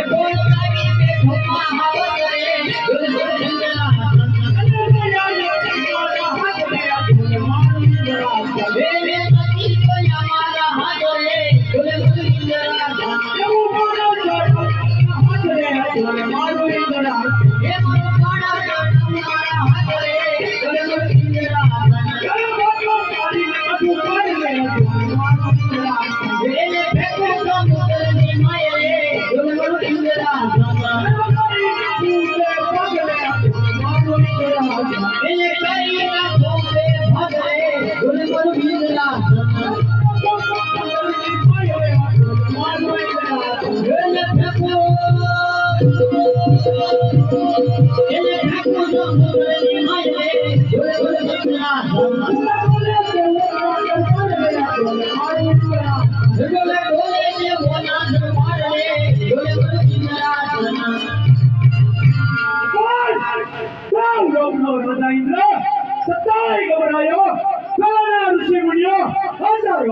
எப்போதும்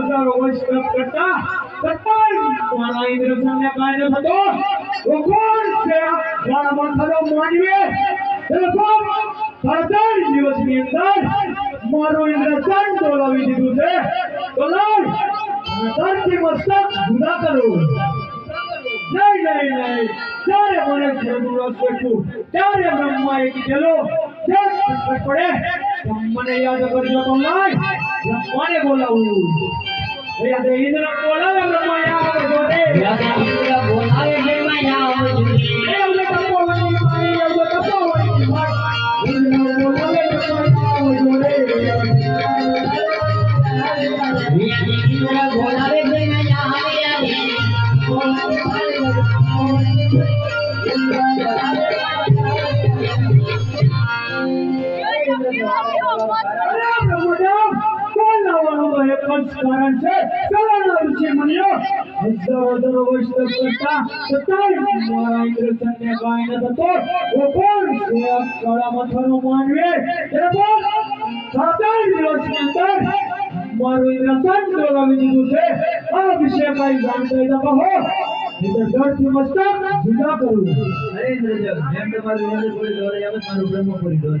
હજારો વર્ષ તપ કરતા છતાંય મારા ઇન્દ્રસનને કાંઈ ન થતો તો કોણ છે મારા માથાનો માનવી સાડા દિવસની અંદર મારું ઇન્દ્રસન બોલાવી દીધું છે તો લાવ ધરતી મસ્તક જુદા કરો જય નહીં નહીં જ્યારે મને જરૂર હશે ત્યારે બ્રહ્માએ કીધેલું જે મને યાદ કરજો તો લાય બ્રહ્માને બોલાવું યાદ ઇન્દ્ર બોલાવે બ્રહ્મા લાવવાનું તો એક જ કારણ છે. પેલાના ઋષિમુનિઓ હજારો હજારો વર્ષ તપ કરતા છતાંય મારા ઇન્દ્રસનને કાંઈ ન થતો. હું કોણ છે આ કાળા માથાનો માનવી? એ બોલ. સાતેય દિવસની અંદર મારું ઇન્દ્રસન ડોલાવી દીધું છે. આ વિશે કાંઈ જાણતા હોય તો કહો. નહીં તો જડથી મસ્તક જુદા કરું. અરે ઇન્દ્રદેવ, જેમ તમારું ઇન્દ્ર પૂરી દોરે, એમ જ મારું બ્રહ્મ પૂરી દોરે.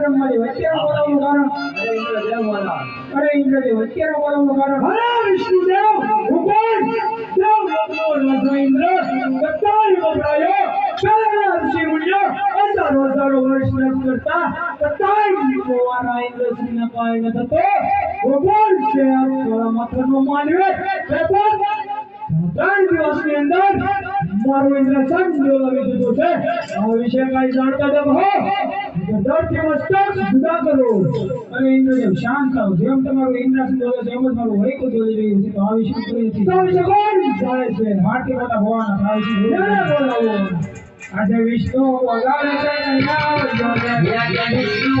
બ્રહ્માજી, વચ્ચેનો બોલાવવાનું કારણ? અરે ઇન્દ્રદેવ વચ્ચેનો બોલાવવાનું કારણ? અરે વિષ્ણુદેવ, કોણ? દેવ લોકનો રાજા ઇન્દ્ર, સત્તાય વપરાયો. પહેલાના ઋષિમુનિઓ હજારો હજારો વર્ષ તપ કરતા, છતાંય મારા ઇન્દ્રશ્રીને કાંઈ ન થતો. હું છે આ માથાનો માનવી? ત્રણ દિવસની અંદર મારું ઇન્દ્રસન ડોલાવી દીધું છે. આ વિશે કાંઈ જાણતા તો હો ધરતી મસ્તક જુદા કરો. અરે ઇન્દ્રદેવ શાંત થાવ જેમ તમારું ઇન્દ્રસન ડોલે છે એમ જ મારું વૈકુ જોઈ રહ્યું છે. તો આ વિશે કોઈ નથી. તો વિશે કોણ જાય છે. માટી મોટા હોવાના થાય છે. બોલાવો આજે વિષ્ણુ વગાડે છે કન્યા આવજો જોને આજે વિષ્ણુ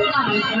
Yeah.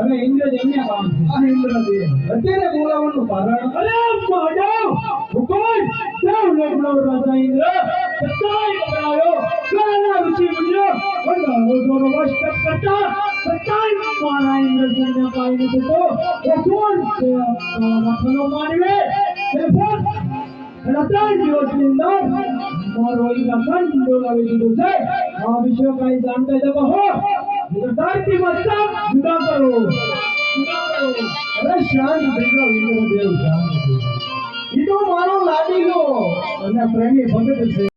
અને ઇન્દ્ર જમ્યા કામ છે આ ઇન્દ્રદેવ અત્યારે બોલાવવાનું કારણ, અરે મહાદેવ હુકમ દેવ લોકનો રાજા ઇન્દ્ર સત્તાય પકડાયો કાના ઋષિ મુનિઓ. બંધારો દોરો વશ તપ કરતા સત્તાય મારા ઇન્દ્ર સૈન્ય પાઈને તો એ કોણ? છે મખનો માનવે. એ ફોન મારો ઈલા કંઠ બોલાવી દીધું છે. આ વિશ્વ કાંઈ જાણતા જવા હો. તો ધરતી મસ્તક જુદા કરો. અરે શાંત થઈ જાઓ ઇન્દ્રદેવ શાંત થઈ તો મારો લાડીલો અને પ્રેમી ભગત છે.